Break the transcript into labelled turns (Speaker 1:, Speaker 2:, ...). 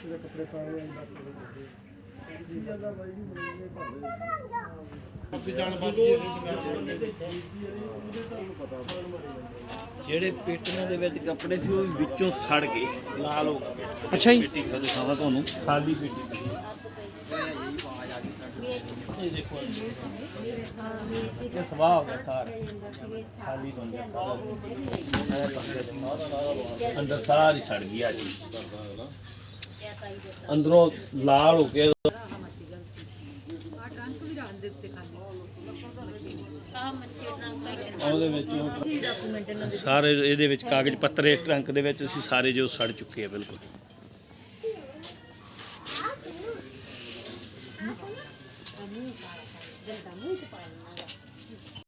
Speaker 1: ਇਹਦੇ ਕੱਪੜੇ ਪਾਏ ਆ ਬਾਕੀ ਕੀ ਜਾਂਦਾ ਬਾਈ ਜੀ ਮੇਰੇ ਘਰ ਦੇ ਜਾਣ ਬਾਕੀ
Speaker 2: ਜਿਹੜੇ ਪੇਟੀਆਂ ਦੇ ਵਿੱਚ ਕੱਪੜੇ ਸੀ ਉਹ ਵਿੱਚੋਂ ਸੜ ਗਏ। ਲਾਲ ਹੋ ਗਏ।
Speaker 3: ਅੱਛਾ ਜੀ।
Speaker 2: ਪੇਟੀ ਖਾ ਦਿਖਾਵਾਂ ਤੁਹਾਨੂੰ। ਖਾਲੀ ਪੇਟੀ। ਇਹ ਦੇਖੋ ਇਹ ਸਵਾਹ ਹੋ ਗਿਆ ਸਾਰ ਖਾਲੀ ਬਣ ਗਿਆ ਸਾਰਾ। ਅੰਦਰ ਸਾਰੀ ਸੜ ਗਈ ਆ ਜੀ ਅੰਦਰੋਂ ਲਾਲ ਹੋ ਕੇ ਉਹਦੇ ਵਿੱਚ ਸਾਰੇ ਇਹਦੇ ਵਿੱਚ ਕਾਗਜ਼ ਪੱਤਰੇ ਟਰੰਕ ਦੇ ਵਿੱਚ ਅਸੀਂ ਸਾਰੇ ਜੋ ਸੜ ਚੁੱਕੇ ਆ ਬਿਲਕੁਲ muito para ele, deve muito para ele.